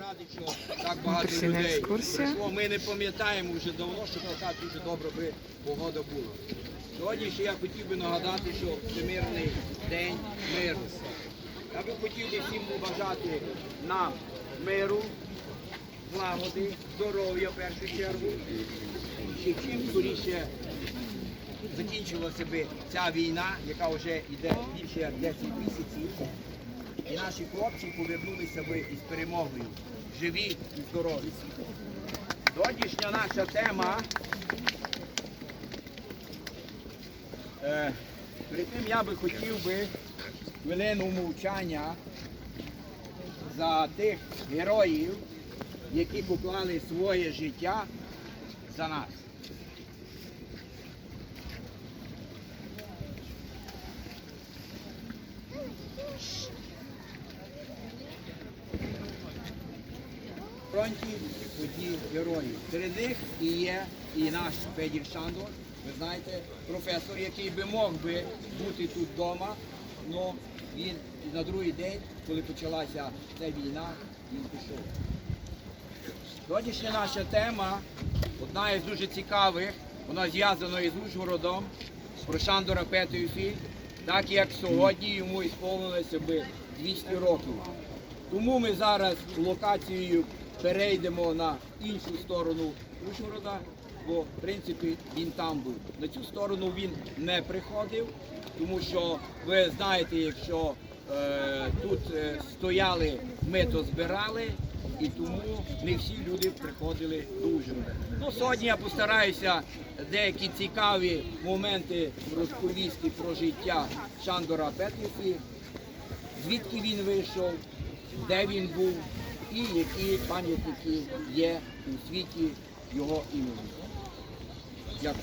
радий, що так багато людей прийшло. Ми не пам'ятаємо вже давно, що така дуже добра би погода була. Сьогодні ще я хотів би нагадати, що Всемирний день миру. Я би хотів би всім побажати нам миру, злагоди, здоров'я в першу чергу. І чим скоріше закінчилася би ця війна, яка вже йде більше як 10 місяців, і наші хлопці повернулися би із перемогою, живі і здорові. Сьогоднішня наша тема. Е, перед тим я би хотів би хвилину мовчання за тих героїв, які поклали своє життя за нас. Фронті одні герої. Серед них і є і наш Федір Шандор, ви знаєте, професор, який би мог би бути тут вдома, але він на другий день, коли почалася ця війна, він пішов. Сьогоднішня наша тема, одна із дуже цікавих, вона зв'язана із Ужгородом, про Шандора Петюфі, так як сьогодні йому ісповнилося би 200 років. Тому ми зараз локацією перейдемо на іншу сторону Ужгорода, бо в принципі він там був. На цю сторону він не приходив, тому що ви знаєте, якщо е, тут е, стояли, ми то збирали, і тому не всі люди приходили до Ужгорода. Ну, сьогодні я постараюся деякі цікаві моменти розповісти про життя Шандора Петрісі, звідки він вийшов, де він був і які пам'ятники є у світі його імені.